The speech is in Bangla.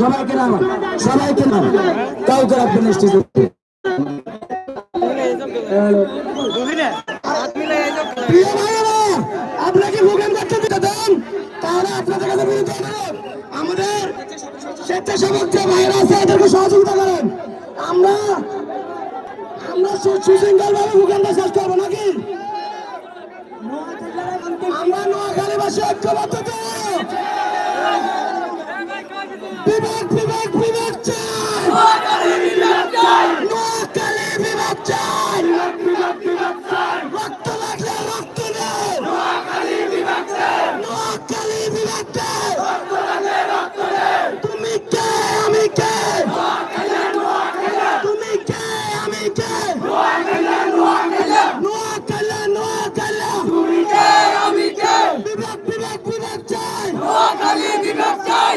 সবাইকে নামান সবাইকে নাম। কাউকে রাখবেন আপনাকে বাচ্চা দিতে দেন তাহলে আপনাদের কাছে অনুরোধ আমাদের স্বেচ্ছাসেবক যে ভাইয়েরা আছে, এদেরকে সহযোগিতা করেন। আমরা আমরা সুশৃঙ্খল ভাবে মুখেনটা শেষ করব নাকি? আমরা নোয়াখালীবাসী ঐক্যবদ্ধ তো বিভাগ বিভাগ বিভাগ চাই। নোয়াখালী বিভাগ চাই। রক্ত লাগলে রক্ত দেয় নোয়াখালী বিভাগ চাই। তুমি কে আমি কে তুমি কে আমি কে নোয়াখালী নোয়াখালী বিভাগ বিভাগ বিভাগ চাই